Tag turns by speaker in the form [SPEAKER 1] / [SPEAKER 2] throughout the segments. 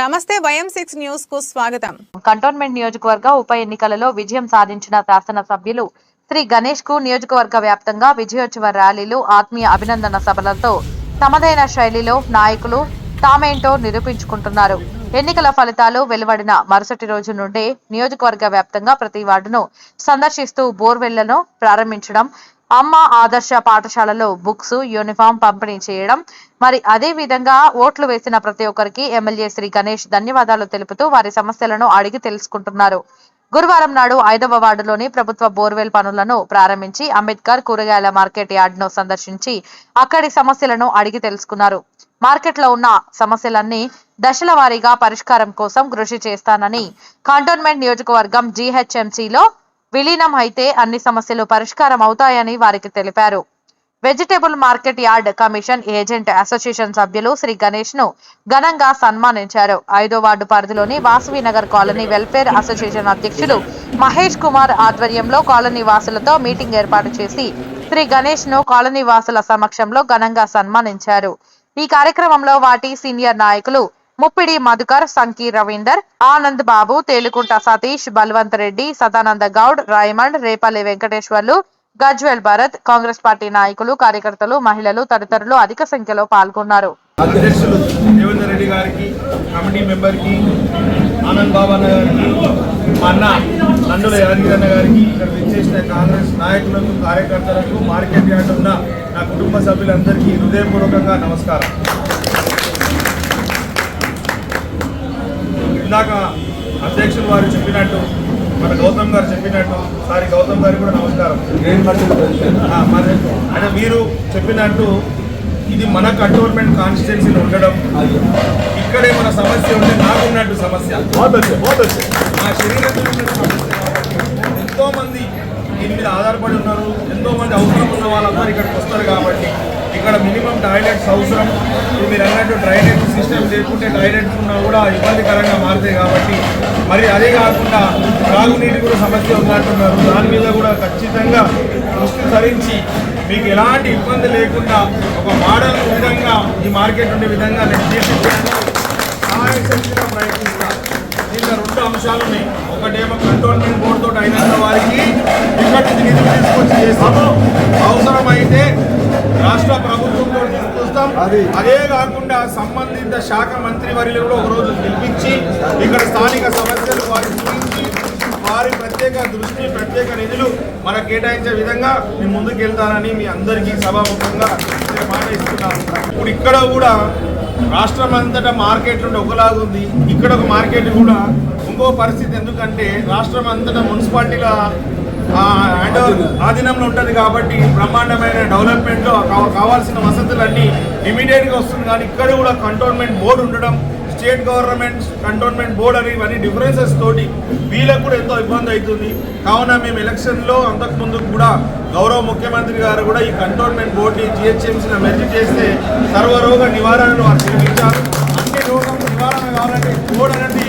[SPEAKER 1] నమస్తే వయం సిక్స్ న్యూస్కు స్వాగతం.
[SPEAKER 2] కంటోన్మెంట్ నియోజకవర్గ ఉప ఎన్నికలలో విజయం సాధించిన శాసనసభ్యులు శ్రీ గణేష్కు నియోజకవర్గ వ్యాప్తంగా విజయోత్సవ ర్యాలీలు ఆత్మీయ అభినందన సభలతో తమదైన శైలిలో నాయకులు తామేంటో నిరూపించుకుంటున్నారు. ఎన్నికల ఫలితాలు వెలువడిన మరుసటి రోజు నుండే నియోజకవర్గ వ్యాప్తంగా ప్రతి వార్డును సందర్శిస్తూ బోర్వెళ్ళను ప్రారంభించడం అమ్మ ఆదర్శ పాఠశాలలో బుక్స్ యూనిఫామ్ పంపిణీ చేయడం. మరి అదే విధంగా ఓట్లు వేసిన ప్రతి ఒక్కరికి ఎమ్మెల్యే శ్రీ గణేష్ ధన్యవాదాలు తెలుపుతూ వారి సమస్యలను అడిగి తెలుసుకుంటున్నారు. గురువారం నాడు ఐదవ వార్డులోని ప్రభుత్వ బోర్వెల్ పనులను ప్రారంభించి అంబేద్కర్ కూరగాయల మార్కెట్ యార్డ్ను సందర్శించి అక్కడి సమస్యలను అడిగి తెలుసుకున్నారు. మార్కెట్లో ఉన్న సమస్యలన్నీ దశల వారీగా పరిష్కారం కోసం కృషి చేస్తానని కంటోన్మెంట్ నియోజకవర్గం జీహెచ్ఎంసీలో విలీనం అయితే అన్ని సమస్యలు పరిష్కారం అవుతాయని వారికి తెలిపారు. Vegetable market yard commission agent association సభ్యులు శ్రీ గణేష్ను ఘనంగా సన్మానించారు. ఐదో వార్డు పరిధిలోని Vasavi Nagar colony welfare association అధ్యక్షులు మహేష్ కుమార్ ఆధ్వర్యంలో కాలనీ వాసులతో మీటింగ్ ఏర్పాటు చేసి శ్రీ గణేష్ను కాలనీ వాసుల సమక్షంలో ఘనంగా సన్మానించారు. ఈ కార్యక్రమంలో వాటి సీనియర్ నాయకులు ముప్పిడి మధుకర్ సంకీ రవీందర్ ఆనంద్ బాబు తేలుకుంట సతీష్ బల్వంత్ రెడ్డి సదానంద గౌడ్ రాయమండ్ రేపల్లి వెంకటేశ్వర్లు గజ్వేల్ భరత్ కాంగ్రెస్ పార్టీ నాయకులు కార్యకర్తలు మహిళలు తదితరులు అధిక సంఖ్యలో పాల్గొన్నారు.
[SPEAKER 3] అధ్యక్షులు రెడ్డి గారికి కమిటీ మెంబర్కి ఆనంద్ బాబా గారికి మా అన్న నందుల గారికి ఇక్కడ విచ్చేసిన కాంగ్రెస్ నాయకులకు కార్యకర్తలకు మార్కెట్ యార్డ్ ఉన్న నా కుటుంబ సభ్యులందరికీ హృదయపూర్వకంగా నమస్కారం. ఇందాక అధ్యక్షులు వారు చెప్పినట్టు మన గౌతమ్ గారు చెప్పినట్టు సారీ గౌతమ్ గారికి కూడా నమస్కారం. మరి అంటే మీరు చెప్పినట్టు ఇది మన కంటోన్మెంట్ కాన్స్టిట్యున్సీలో ఉండడం ఇక్కడే మన సమస్య ఉంటే నాకున్నట్టు సమస్య. నా శరీరం మీద ఉన్న సమస్య. ఎంతో మంది దీని మీద ఆధారపడి ఉన్నారు ఎంతో మంది అవసరం ఉన్న వాళ్ళందరూ ఇక్కడికి వస్తారు కాబట్టి. ఇక్కడ మినిమం టాయిలెట్స్ అవసరం. మీరు అన్నట్టు డ్రైనేజ్ సిస్టమ్ లేకుంటే టాయిలెట్స్ ఉన్నా కూడా ఇబ్బందికరంగా మారుతాయి కాబట్టి. మరి అదే కాకుండా త్రాగునీటి కూడా సమస్య ఉన్నట్టున్నారు దాని మీద కూడా ఖచ్చితంగా దృష్టి ధరించి మీకు ఎలాంటి ఇబ్బంది లేకుండా ఒక మోడల్ విధంగా ఈ మార్కెట్ ఉండే విధంగా నేను చేసి సహాయశక్తిగా ప్రయత్నిస్తా. దీంట్లో రెండు అంశాలు ఉన్నాయి ఒకటేమో కంటోన్మెంట్ బోర్డు తోటి అయినంత వారికి ఇక్కడి నుంచి నిధులు తీసుకొచ్చి చేస్తాము అదే. కాకుండా సంబంధిత శాఖ మంత్రి వారిని కూడా ఒకరోజు పిలిపించి ఇక్కడ స్థానిక సమస్యలు వారి గురించి వారి ప్రత్యేక దృష్టి ప్రత్యేక నిధులు మనకు కేటాయించే విధంగా నేను ముందుకెళ్తానని మీ అందరికీ సభాముఖంగా నేను మాట ఇస్తున్నాను ఇప్పుడు ఇక్కడ కూడా రాష్ట్రం అంతటా మార్కెట్ నుండి ఒకలాగా ఉంది. ఇక్కడ ఒక మార్కెట్ కూడా ఇంకో పరిస్థితి ఎందుకంటే రాష్ట్రం అంతటా మున్సిపాలిటీల ఆధీనంలో ఉంటుంది కాబట్టి బ్రహ్మాండమైన డెవలప్మెంట్లో కావాల్సిన వసతులన్నీ ఇమీడియట్గా వస్తుంది. కానీ ఇక్కడ కూడా కంటోన్మెంట్ బోర్డు ఉండడం స్టేట్ గవర్నమెంట్ కంటోన్మెంట్ బోర్డ్ అని ఇవన్నీ డిఫరెన్సెస్ తోటి వీళ్ళకు కూడా ఎంతో ఇబ్బంది అవుతుంది. కావున మేము ఎలక్షన్లో అంతకుముందు కూడా గౌరవ ముఖ్యమంత్రి గారు కూడా ఈ కంటోన్మెంట్ బోర్డుని జిహెచ్ఎంసీని మెర్జ్ చేస్తే సర్వరోగ నివారణను వారు పిలిపించారు అన్ని రోగం నివారణ కావాలంటే బోర్డు అనేది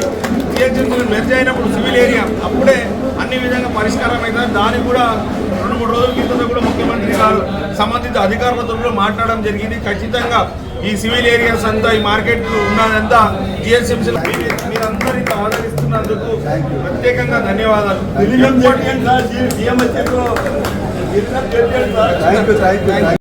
[SPEAKER 3] జిహెచ్ఎంసీని మెర్జ్ అయినప్పుడు సివిల్ ఏరియా అప్పుడే అన్ని విధంగా పరిష్కారం అవుతుంది దానికి కూడా రెండు మూడు రోజుల క్రితం కూడా ముఖ్యమంత్రి గారు సంబంధిత అధికారులతో కూడా మాట్లాడడం జరిగింది. ఖచ్చితంగా ఈ సివిల్ ఏరియాస్ అంతా ఈ మార్కెట్ ఉన్నదంతా జిహెచ్ఎంసీ మీరందరూ ఇంత ఆదరిస్తున్నందుకు ప్రత్యేకంగా ధన్యవాదాలు.
[SPEAKER 4] Thank you thank you